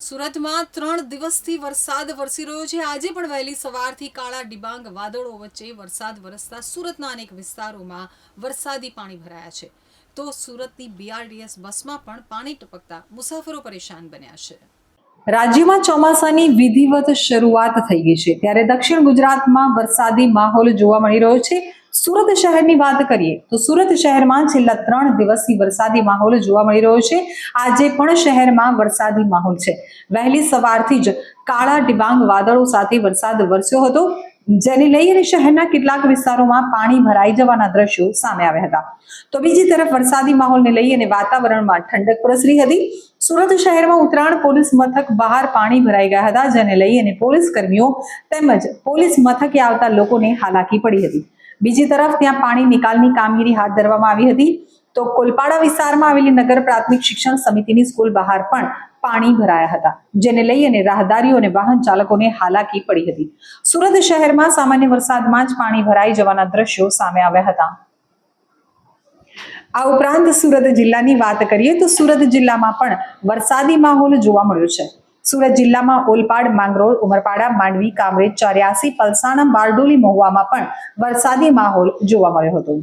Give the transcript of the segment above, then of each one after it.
સુરતમાં ત્રણ દિવસથી વરસાદ વરસી રહ્યો છે. આજે પણ વહેલી સવારથી કાળા ડિબાંગ વાદળો વચ્ચે વરસાદ વરસતા સુરતના અનેક વિસ્તારોમાં વરસાદી પાણી ભરાયા છે. તો સુરતની બીઆરડીએસ બસમાં પણ પાણી ટપકતા મુસાફરો પરેશાન બન્યા છે. રાજ્યમાં ચોમાસાની વિધિવત શરૂઆત થઈ ગઈ છે. ત્યારે દક્ષિણ ગુજરાતમાં વરસાદી માહોલ જોવા મળી રહ્યો છે. સુરત શહેરની વાત કરીએ તો સુરત શહેરમાં છેલ્લા ત્રણ દિવસથી વરસાદી માહોલ જોવા મળી રહ્યો છે. આજે પણ શહેરમાં વરસાદી માહોલ છે. વહેલી સવારથી જ કાળા ડિબાંગ વાદળો સાથે વરસાદ વરસ્યો હતો, જેને લઈ અને શહેરના કેટલાક વિસ્તારોમાં પાણી ભરાઈ જવાના દ્રશ્યો સામે આવ્યા હતા. તો બીજી તરફ વરસાદી માહોલને લઈ અને વાતાવરણમાં ઠંડક પ્રસરી હતી. સુરત શહેરમાં ઉત્તરાયણ પોલીસ મથક બહાર પાણી ભરાઈ ગયા હતા, જેને લઈ અને પોલીસ કર્મીઓ તેમજ પોલીસ મથકે આવતા લોકોને હાલાકી પડી હતી. બીજી તરફ ત્યાં પાણી નિકાલની કામગીરી હાથ ધરવામાં આવી હતી. તો કોલપાડા વિસ્તારમાં આવેલી નગર પ્રાથમિક શિક્ષણ સમિતિની સ્કૂલ બહાર પણ પાણી ભરાયા હતા, જેને લઈ અને રાહદારીઓ અને વાહન ચાલકોને હાલાકી પડી હતી. સુરત શહેરમાં સામાન્ય વરસાદમાં જ પાણી ભરાઈ જવાના દ્રશ્યો સામે આવ્યા હતા. આ ઉપરાંત સુરત જિલ્લાની વાત કરીએ તો સુરત જિલ્લામાં પણ વરસાદી માહોલ જોવા મળ્યો છે. સુરત જિલ્લામાં ઓલપાડ, માંગરોળ, ઉમરપાડા, માંડવી, કામરેજ, ચોર્યાસી, પલસાણા, બારડોલી મહુવામાં પણ વરસાદી માહોલ જોવા મળ્યો હતો.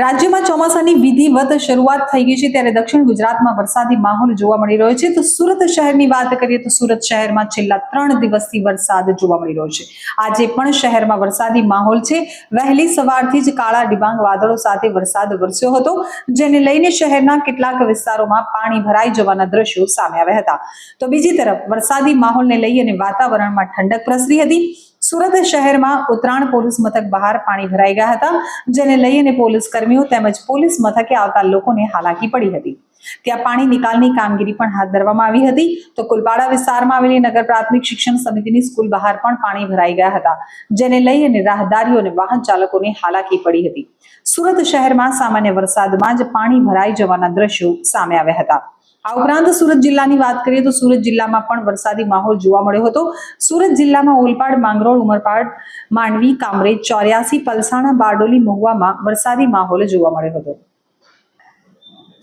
રાજ્યમાં ચોમાસાની વિધિવત શરૂઆત થઈ ગઈ છે ત્યારે દક્ષિણ ગુજરાતમાં વરસાદી માહોલ જોવા મળી રહ્યો છે. તો સુરત શહેરની વાત કરીએ તો સુરત શહેરમાં છેલ્લા ત્રણ દિવસથી વરસાદ જોવા મળી રહ્યો છે. આજે પણ શહેરમાં વરસાદી માહોલ છે. વહેલી સવારથી જ કાળા ડિબાંગ વાદળો સાથે વરસાદ વરસ્યો હતો, જેને લઈને શહેરના કેટલાક વિસ્તારોમાં પાણી ભરાઈ જવાના દ્રશ્યો સામે આવ્યા હતા. તો બીજી તરફ વરસાદી માહોલને લઈ અને વાતાવરણમાં ઠંડક પ્રસરી હતી. સુરત શહેરમાં ઉત્તરાયણ પોલીસ મથક બહાર પાણી ભરાઈ ગયા હતા, જેને લઈને પોલીસ કર્મીઓ તેમજ પોલીસ મથકે આવતા લોકોને હાલાકી પડી હતી. ત્યાં પાણી નિકાલની કામગીરી પણ હાથ ધરવામાં આવી હતી. તો કુલપાડા વિસ્તારમાં આવેલી નગર પ્રાથમિક શિક્ષણ સમિતિની સ્કૂલ બહાર પણ પાણી ભરાઈ ગયા હતા, જેને લઈ અને રાહદારીઓ અને વાહન ચાલકોને હાલાકી પડી હતી. સુરત શહેરમાં સામાન્ય વરસાદમાં જ પાણી ભરાઈ જવાના દ્રશ્યો સામે આવ્યા હતા. આ ઉપરાંત સુરત જિલ્લાની વાત કરીએ તો સુરત જિલ્લામાં પણ વરસાદી માહોલ જોવા મળ્યો હતો. સુરત જિલ્લામાં ઓલપાડ, માંગરોળ, ઉમરપાડ, માંડવી, કામરેજ, ચોર્યાસી, પલસાણા, બારડોલી મહુવામાં વરસાદી માહોલ જોવા મળ્યો હતો.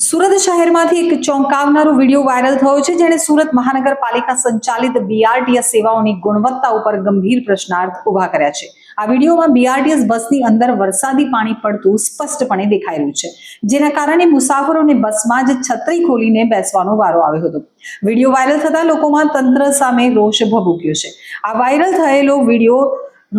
સુરત શહેરમાંથી એક ચોંકાવનારો વીડિયો વાયરલ થયો છે, જેણે સુરત મહાનગરપાલિકા સંચાલિત બીઆરટીએસ સેવાઓની ગુણવત્તા ઉપર ગંભીર પ્રશ્નાર્થ ઊભા કર્યા છે. આ વિડીયોમાં બીઆરટીએસ બસની અંદર વરસાદી પાણી પડતું સ્પષ્ટપણે દેખાઈ રહ્યું છે. જેના કારણે મુસાફરોને બસમાં જ છત્રી ખોલીને બેસવાનો વારો આવ્યો હતો. વીડિયો વાયરલ થતા લોકોમાં તંત્ર સામે રોષ ભભૂક્યો છે. આ વાયરલ થયેલો વીડિયો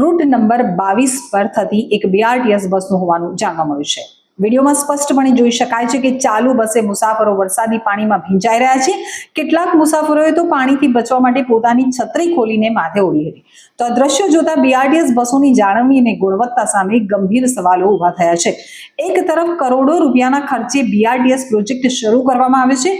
રૂટ નંબર બાવીસ પર થતી એક બીઆરટીએસ બસનું હોવાનું જાણવા મળ્યું છે. વિડીયોમાં સ્પષ્ટપણે જોઈ શકાય છે કે ચાલુ બસે મુસાફરો વરસાદી પાણીમાં ભીંજાઈ રહ્યા છે. કેટલાક મુસાફરોએ તો પાણીથી બચવા માટે પોતાની છત્રી ખોલીને માથે ઓળી હતી. તો આ દ્રશ્યો જોતા બીઆરટીએસ બસોની જાળવણી અને ગુણવત્તા સામે ગંભીર સવાલો ઊભા થયા છે. એક તરફ કરોડો રૂપિયાના ખર્ચે બીઆરટીએસ પ્રોજેક્ટ શરૂ કરવામાં આવે છે,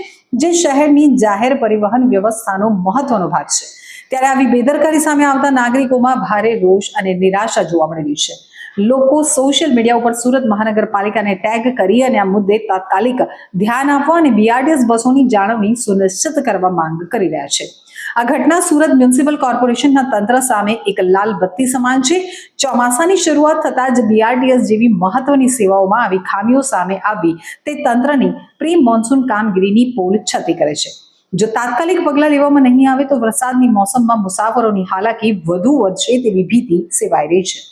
જે શહેરની જાહેર પરિવહન વ્યવસ્થાનો મહત્વનો ભાગ છે. ત્યારે આવી બેદરકારી સામે આવતા નાગરિકોમાં ભારે રોષ અને નિરાશા જોવા મળેલી છે. લોકો સોશિયલ મીડિયા ઉપર સુરત મહાનગરપાલિકાને ટેગ કરી અને આ મુદ્દે તાત્કાલિક ધ્યાન આપવા અને બીઆરટીએસ બસોની જાળવણી સુનિશ્ચિત કરવા માંગ કરી રહ્યા છે. આ ઘટના સુરત મ્યુનિસિપલ કોર્પોરેશનના તંત્ર સામે એક લાલ બત્તી સમાન છે. ચોમાસાની શરૂઆત થતાં જ બીઆરટીએસ જેવી મહત્વની સેવાઓમાં આવી ખામીઓ સામે આવી. તે તંત્રની પ્રી મોન્સૂન કામગીરીની પોલ છતી કરે છે. જો તાત્કાલિક પગલાં લેવામાં નહીં આવે તો વરસાદની મોસમમાં મુસાફરોની હાલાકી વધુ વધશે તેવી ભીતિ સેવાઈ રહી છે.